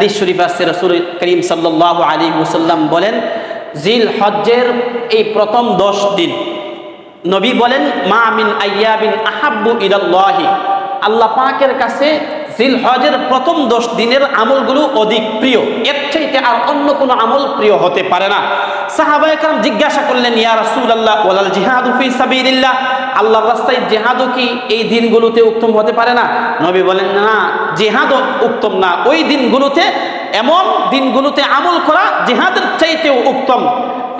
হাদিস শরীফ আছে, রসুল করিম সাল্লাহ আলী মুসাল্লাম বলেন, জিল হজ্জের এই প্রথম দশ দিন, নবী বলেন, মা মিন আয়াবিন আহাব্বু ইলাল্লাহি। আল্লাহ পাকের কাছে জিল হজের প্রথম দশ দিনের আমলগুলো অধিক প্রিয়, এর চাইতে আর অন্য কোনো আমল প্রিয় হতে পারে না। সাহাবা একরাম জিজ্ঞাসা করলেন, ইয়া রাসূলুল্লাহ, ওয়ালাল জিহাদু ফি সাবিলিল্লাহ? আল্লাহর রাস্তায় জেহাদও কি এই দিনগুলোতে উত্তম হতে পারে না? নবী বলেন, না, জেহাদও উত্তম না। ওই দিনগুলোতে, এমন দিনগুলোতে আমল করা জেহাদের চাইতেও উত্তম।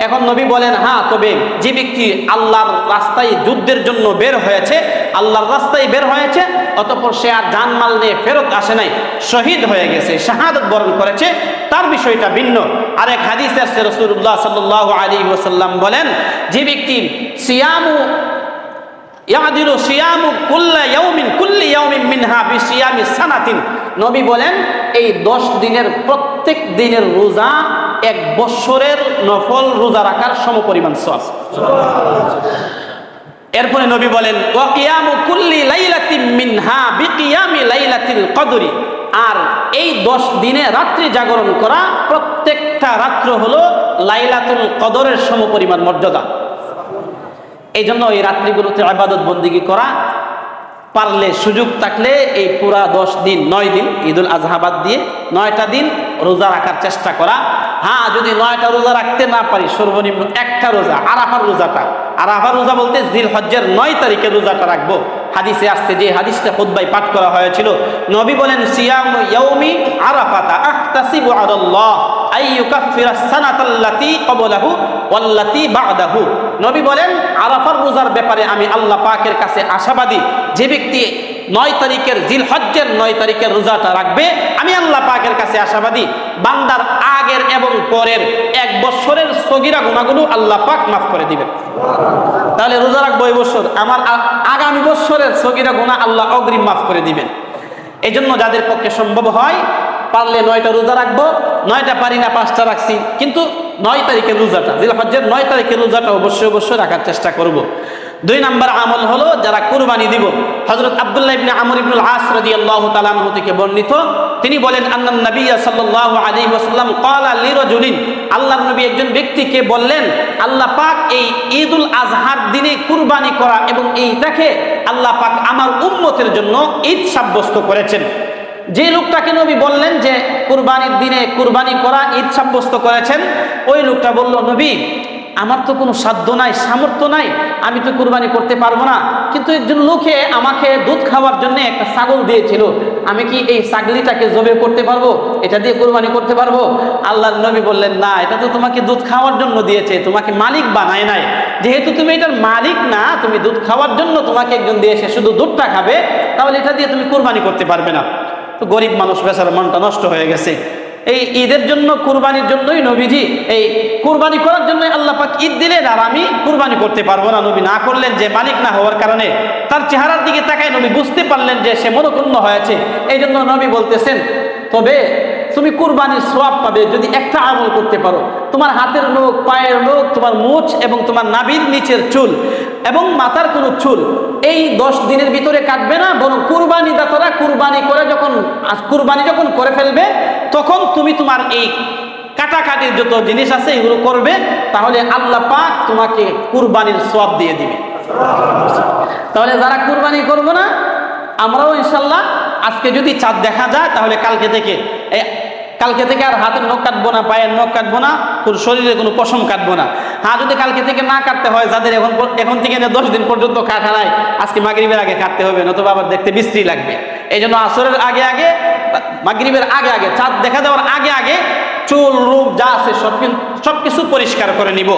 এখন নবী বলেন হ্যাঁ তবে যে ব্যক্তি আল্লাহর রাস্তায় যুদ্ধের জন্য বের হয়েছে, আল্লাহর রাস্তায় বের হয়েছে, অতঃপর সে আর জানমাল নিয়ে ফেরত আসে নাই, শহীদ হয়ে গেছে, শাহাদত বরণ করেছে, তার বিষয়টা ভিন্ন। আরেক হাদিস আছে রসুল্লাহ সাল্লাহ আলী ওসাল্লাম বলেন, যে ব্যক্তি সিয়ামু ইয়াদিলু সিয়ামু কুল্লা ইয়াউমিন কুল্লি ইয়াউমিন মিনহা বিসিয়ামি সানাতিন। নবী বলেন, এই দশ দিনের প্রত্যেক দিনের রোজা এক বৎসরের নফল রোজা রাখার সমপরিমাণ সওয়াব। এরপরে নবী বলেন, ওয়া কিয়ামু কুল্লি লাইলাতিন মিনহা বিকিয়ামি লাইলাতিল কদরি। আর এই দশ দিনে রাত্রি জাগরণ করা প্রত্যেকটা রাত্র হলো লাইলাতুল কদরের সমপরিমাণ মর্যাদা। এই জন্য এই রাত্রিগুলোতে আবাদত বন্দিগি করা, পারলে সুযোগ থাকলে এই পুরা দশ দিন, নয় দিন, ঈদুল আজহাবাদ দিয়ে নয়টা দিন রোজা রাখার চেষ্টা করা। হ্যাঁ যদি নয়টা রোজা রাখতে না পারি, সর্বনিম্ন একটা রোজা, আরাফার রোজাটা। আরাফার রোজা বলতে জিল হজ্জের নয় তারিখে রোজাটা রাখব। হাদিসে আসতে যে হাদিসটা খুদ্বাই পাঠ করা হয়েছিল। নবী বলেন, সিয়াম ইয়াউমি আরাফাতা আহতাসিবু নবী বলেন, আরাফার রোজার ব্যাপারে আমি আল্লাহ পাকের কাছে আশাবাদী। যে ব্যক্তি নয় তারিখের জিল হজ্জের নয় তারিখের রোজাটা রাখবে, আমি আল্লাহ পাকের কাছে আশাবাদী। বান্দার আগের এবং পরের এক বছরের সগিরা গুণাগুলো আল্লাহ পাক মাফ করে দিবেন। তাহলে রোজা রাখব এই বছর। আমার আগামী বছরের সগিরা গুণা আল্লাহ অগ্রিম মাফ করে দিবেন। এই জন্য যাদের পক্ষে সম্ভব হয়, পারলে নয়টা রোজা রাখব নয়টা পারি না, পাঁচটা রাখছি। কিন্তু নয় তারিখের রোজাটা জিল হজ্জের নয় তারিখের রোজাটা অবশ্যই অবশ্যই রাখার চেষ্টা করব। দুই নাম্বার আমল হলো যারা কুরবানি দিব। হজরত আব্দুল্লাহ ইবনে আমর ইবনুল আস রাদিয়াল্লাহু তাআলা আনহু থেকে বর্ণিত। তিনি বলেন আন্নান নবী সাল্লাল্লাহু আলাইহি ওয়াসাল্লাম ক্বালা লিরাজুলিন, আল্লাহর নবী একজন ব্যক্তিকে বললেন, আল্লাহ পাক এই ঈদুল আজহার দিনে কুরবানি করা এবং এইটাকে আল্লাহ পাক আমার উম্মতের জন্য ঈদ সাব্যস্ত করেছেন। যে লোকটাকে নবী বললেন যে কুরবানির দিনে কুরবানি করা ঈদ সাব্যস্ত করেছেন, ওই লোকটা বলল, নবী, আমার তো কোনো সাধ্য নাই, সামর্থ্য নাই, আমি তো কুরবানি করতে পারব না। কিন্তু একজন লোকে আমাকে দুধ খাওয়ার জন্য একটা ছাগল দিয়েছিল, আমি কি এই ছাগলিটাকে জবে করতে পারব? এটা দিয়ে কুরবানি করতে পারব? আল্লাহ নবী বললেন, না, এটা তো তোমাকে দুধ খাওয়ার জন্য দিয়েছে, তোমাকে মালিক বানায় নাই। যেহেতু তুমি এটার মালিক না, তুমি দুধ খাওয়ার জন্য তোমাকে একজন দিয়েছে, শুধু দুধটা খাবে, তাহলে এটা দিয়ে তুমি কুরবানি করতে পারবে না। তো গরিব মানুষ বেচার মনটা নষ্ট হয়ে গেছে। এই ঈদের জন্য, কুরবানির জন্যই নবীজি এই কুরবানি করার জন্য আল্লাহ পাক ঈদ দিলেন আর আমি কুরবানি করতে পারব না। নবী না করলেন যে মালিক না হওয়ার কারণে তার চেহারার দিকে তাকায় নবী বুঝতে পারলেন যে সে মনোক্ষুণ্ণ হয়েছে। এই জন্য নবী বলতেছেন, তবে তুমি কুরবানির সোয়াব পাবে যদি একটা আমল করতে পারো। তোমার হাতের লোক, পায়ের লোক, তোমার মুছ এবং তোমার নাভির নিচের চুল এবং মাথার কোনো চুল এই দশ দিনের ভিতরে কাটবে না, বরং কুরবানি দাতারা কুরবানি করে যখন কুরবানি যখন করে ফেলবে, তখন তুমি তোমার এই কাটাকাটির যত জিনিস আছে এগুলো করবে, তাহলে আল্লাহ পাক তোমাকে কুরবানির সব দিয়ে দিবে। তাহলে যারা কুরবানি করব না, আমরাও ইনশাল্লাহ আজকে যদি চাঁদ দেখা যায়, তাহলে কালকে থেকে কালকে থেকে আর হাতের নখ কাটবো না, পায়ের নখ কাটবো না, কোনো শরীরে কোনো পশম কাটবো না। হ্যাঁ যদি কালকে থেকে না কাটতে হয়, যাদের এখন এখন থেকে দশ দিন পর্যন্ত কাটা নাই, আজকে মাগরিবের আগে কাটতে হবে, নতুবা আবার দেখতে বিশ্রী লাগবে। এই জন্য আসরের আগে আগে, মাগরিবের আগে আগে, চাঁদ দেখা দেওয়ার আগে আগে চুল, রূপ যা আছে সব কিছু পরিষ্কার করে নিব।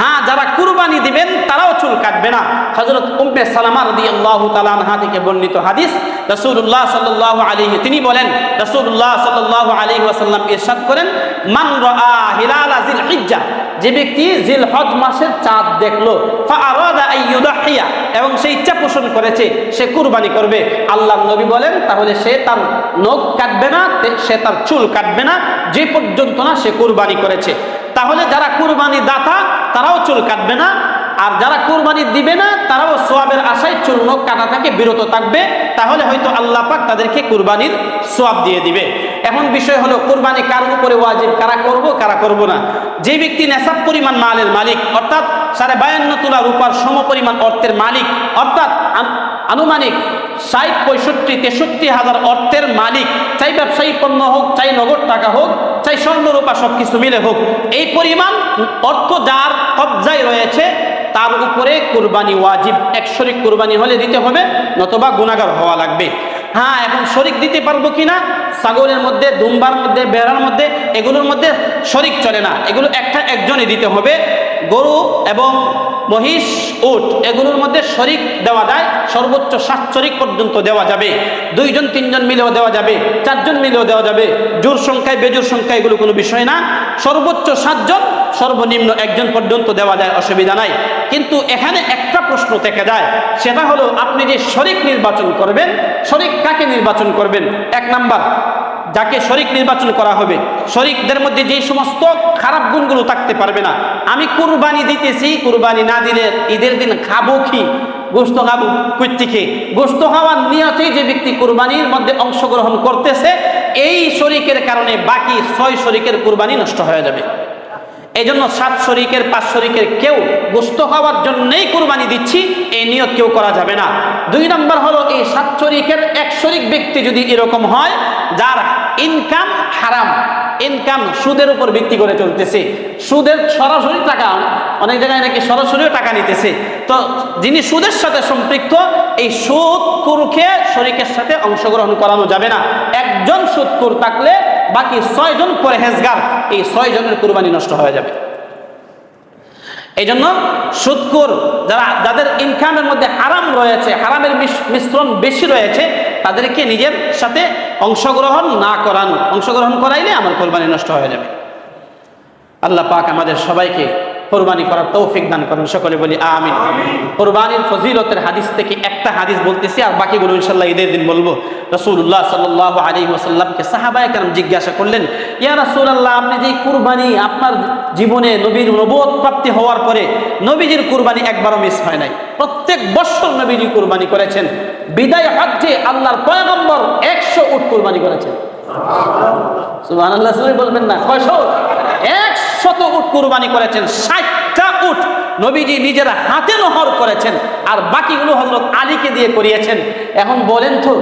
হ্যাঁ যারা কুরবানি দিবেন, তারাও চুল কাটবে না। হজরত উম্মে সালামা রাদিয়াল্লাহু তাআলা আনহা থেকে বর্ণিত হাদিস, রাসূলুল্লাহ সাল্লাল্লাহু আলাইহি, তিনি বলেন, রাসূলুল্লাহ সাল্লাল্লাহু আলাইহি ওয়াসাল্লাম ইরশাদ করেন, মান হিলাল জিল হিজ্জা যে ব্যক্তি জিল হজ মাসের চাঁদ দেখল এবং সে ইচ্ছা পোষণ করেছে, সে কুরবানি করবে। আল্লাহ নবী বলেন, তাহলে সে তার নখ কাটবে না সে তার চুল কাটবে না, যে পর্যন্ত না সে কুরবানি করেছে। তাহলে যারা কুরবানি দাতা তারাও চুল কাটবে না, আর যারা কুরবানি দিবে না, তারাও সোয়াবের আশায় চুল নখ কাটা থেকে বিরত থাকবে। তাহলে হয়তো আল্লাহ পাক তাদেরকে কুরবানির সোয়াব দিয়ে দিবে। এখন বিষয় হলো, কোরবানি কার উপরে ওয়াজিব, কারা করব কারা করব না। যে ব্যক্তি নেশাব পরিমাণ মালের মালিক, অর্থাৎ সাড়ে বায়ান্ন তোলা রূপার সম পরিমাণ অর্থের মালিক, অর্থাৎ আনুমানিক ষাট, পঁয়ষট্টি, তেষট্টি হাজার অর্থের মালিক, চাই ব্যবসায়ী পণ্য হোক, চাই নগদ টাকা হোক চাই স্বর্ণ রূপা সব কিছু মিলে হোক, এই পরিমাণ অর্থ যার কবজায় রয়েছে, তার উপরে কোরবানি ওয়াজিব। এক শরিক কোরবানি হলে দিতে হবে, নতবা গুণাগার হওয়া লাগবে। হ্যাঁ এখন শরিক দিতে পারব কিনা? ছাগলের মধ্যে, দুম্বার মধ্যে, বেড়ার মধ্যে, এগুলোর মধ্যে শরিক চলে না। এগুলো একটা একজনই দিতে হবে। গরু এবং মহিষ, উট, এগুলোর মধ্যে শরিক দেওয়া যায়, সর্বোচ্চ সাত শরিক পর্যন্ত দেওয়া যাবে। দুইজন, তিনজন মিলেও দেওয়া যাবে, চারজন মিলেও দেওয়া যাবে। জোর সংখ্যায়, বেজোর সংখ্যা এগুলো কোনো বিষয় না। সর্বোচ্চ সাতজন, সর্বনিম্ন একজন পর্যন্ত দেওয়া যায়, অসুবিধা নাই। কিন্তু এখানে একটা প্রশ্ন থেকে যায়, সেটা হলো, আপনি যে শরিক নির্বাচন করবেন, শরিক কাকে নির্বাচন করবেন? এক নাম্বার যাকে শরিক নির্বাচন করা হবে, শরিকদের মধ্যে যে সমস্ত খারাপ গুণগুলো থাকতে পারবে না। আমি কুরবানি দিতেছি, কুরবানি না দিলে ঈদের দিন খাব কি? গোস্ত খাব কৈতিকে গোস্ত খাওয়ার নিয়তেই যে ব্যক্তি কুরবানির মধ্যে অংশগ্রহণ করতেছে, এই শরিকের কারণে বাকি ছয় শরিকের কুরবানি নষ্ট হয়ে যাবে। এই জন্য সাত শরিকের, পাঁচ শরিকের কেউ গোস্ত খাওয়ার জন্যই কুরবানি দিচ্ছি, এই নিয়ত কেউ করা যাবে না। দুই নম্বর হলো, এই সাত শরিকের এক শরিক ব্যক্তি যদি এরকম হয় যার ইনকাম হারাম ইনকাম সুদের উপর ভিত্তি করে চলতেছে। সুদের সরাসরি টাকা, অনেক জায়গায় নাকি সরাসরিও টাকা নিতেছে। তো যিনি সুদের সাথে সম্পৃক্ত, এই সুদ কুরকে শরিকের সাথে অংশগ্রহণ করানো যাবে না। একজন সুদকুর থাকলে বাকি ছয়জন পরহেজগার এই ছয় জনের কুরবানি নষ্ট হয়ে যাবে। এই জন্য সুদকুর যারা, যাদের ইনকামের মধ্যে হারাম রয়েছে, হারামের মিশ্রণ বেশি রয়েছে তাদেরকে নিজের সাথে অংশগ্রহণ না করানো, অংশগ্রহণ করাইলে আমার কোরবানি নষ্ট হয়ে যাবে। আল্লাহ পাক আমাদের সবাইকে কোরবানি করার তৌফিক দান করেন। সকলে বলি আমিন। কোরবানির ফজিলতের হাদিস থেকে একটা হাদিস বলতেছি আর বাকিগুলো ইনশাল্লাহ ঈদের দিন বলব। রসুল্লাহ সাল্লাহ আলী ওসাল্লামকে সাহাবায় কেন জিজ্ঞাসা করলেন ইয়া রাসূলুল্লাহ আপনি যে কুরবানি আপনার জীবনে নবীর নবত প্রাপ্তি হওয়ার পরে নবীজির কুরবানি একবারও মিস হয় নাই। প্রত্যেক বছর নবীজি কুরবানি করেছেন। বিদায় হজ্জে আল্লাহর পয়গম্বর একশো উট কুরবানি করেছেন। বলবেন না কয়শো একশত উট কুরবানি করেছেন, ষাটটা উট নবীজি নিজের হাতে নহর করেছেন, আর বাকিগুলো হজরত আলীকে দিয়ে করিয়েছেন। এখন বলেন তো,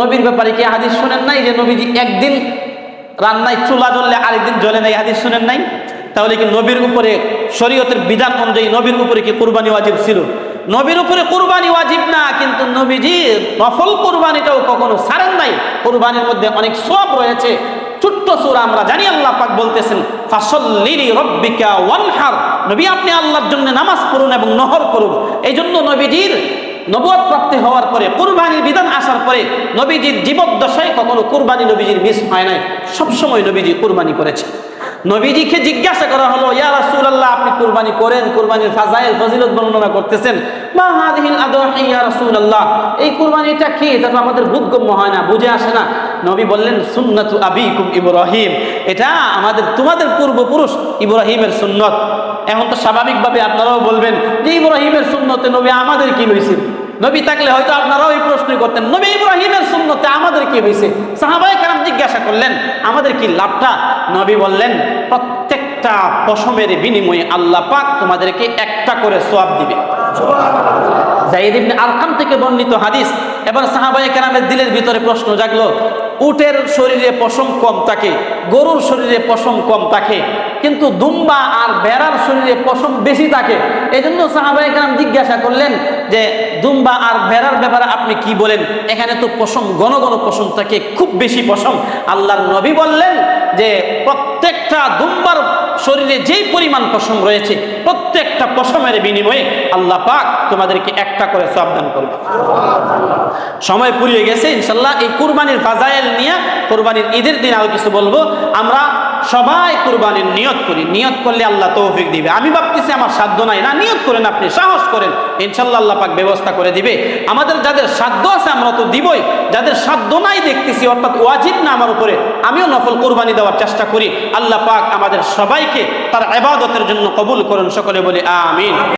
নবীর ব্যাপারে কি হাদিস শুনেন নাই? যে নবীজি একদিন রান্নায় চুলা জ্বললে আরেকদিন জ্বলে নাই, হাদিস শুনেন নাই? তাহলে কি নবীর উপরে, শরীয়তের বিধান অনুযায়ী নবীর উপরে কি কুরবানি ওয়াজিব ছিল? নবীর উপরে কুরবানি ওয়াজিব না, কিন্তু নবীজি নফল কুরবানিটাও কখনো ছাড়েন নাই। কুরবানির মধ্যে অনেক সব রয়েছে। ছোট্ট সুরা আমরা জানি, আল্লাহ পাক বলতেছেন, ফাসল্লিলি রব্বিকা ওয়ানহার। নবী, আপনি আল্লাহর জন্য নামাজ পড়ুন এবং নহর করুন এই জন্য নবীজির নবুয়ত প্রাপ্তি হওয়ার পরে, কুরবানির বিধান আসার পরে, নবীজির জীবদ্দশায় কখনো কুরবানি নবীজির মিস হয় নাই। সবসময় নবীজি কুরবানি করেছে নবীজিকে জিজ্ঞাসা করা হলো, ইয়া রাসূলুল্লাহ, আপনি কুরবানি করেন, কুরবানির ফাজাইল, ফজিলত বর্ণনা করতেছেন। মা হাদিহিল আদহি ইয়া রাসূলুল্লাহ? এই কুরবানিটা কি? এটা তো আমাদের বোধগম্য হয় না, বুঝে আসে না। নবী বললেন, সুন্নাতু আবিকুম ইব্রাহিম। এটা আমাদের, তোমাদের পূর্বপুরুষ ইব্রাহিমের সুন্নত। এখন তো স্বাভাবিকভাবে আপনারাও বলবেন যে ইব্রাহিমের সুন্নতে নবী আমাদের কি হয়েছে নবী থাকলে হয়তো আপনারাও এই প্রশ্ন করতেন নবী ইব্রাহিমের সুন্নতে আমাদের কি হয়েছে সাহাবাই কারাম জিজ্ঞাসা করলেন আমাদের কি লাভটা? নবী বললেন প্রত্যেকটা পশমের বিনিময়ে আল্লাহ পাক তোমাদেরকে একটা করে সোয়াব দিবে। জাইদ ইবনে আরকাম থেকে বর্ণিত হাদিস। এবার সাহাবাই কেরামের দিলের ভিতরে প্রশ্ন জাগলো উটের শরীরে পশম কম থাকে গরুর শরীরে পশম কম থাকে কিন্তু দুম্বা আর বেড়ার শরীরে পশম বেশি থাকে। এই জন্য সাহাবায়ে কেরাম জিজ্ঞাসা করলেন যে, দুম্বা আর বেড়ার ব্যাপারে আপনি কি বলেন? এখানে তো পশম গণ গণ পশম থাকে, খুব বেশি পশম। আল্লাহর নবী বললেন যে, প্রত্যেকটা দুম্বার শরীরে যেই পরিমাণ পশম রয়েছে, প্রত্যেকটা পশমের বিনিময়ে আল্লাহ পাক তোমাদেরকে একটা করে সাবধান করবে। সময় পুরিয়ে গেছে, ইনশাল্লাহ এই কুরবানির ফাজাইল নিয়ে কুরবানির ঈদের দিন আরও কিছু বলব। আমরা সবাই কুরবানির নিয়ত করি। নিয়ত করলে আল্লাহ তৌফিক দিবে। আমি ভাবতেছি আমার সাধ্য নাই। না, নিয়ত করেন আপনি, সাহস করেন। ইনশাল্লাহ আল্লাহ পাক ব্যবস্থা করে দিবে। আমাদের যাদের সাধ্য আছে আমরা তো দিবই। যাদের সাধ্য নাই দেখতেছি, অর্থাৎ ওয়াজিব না আমার উপরে, আমিও নফল কুরবানি দেওয়ার চেষ্টা করি। আল্লাহ পাক আমাদের সবাইকে তার এবাদতের জন্য কবুল করুন। সকলে বলি, আমিন।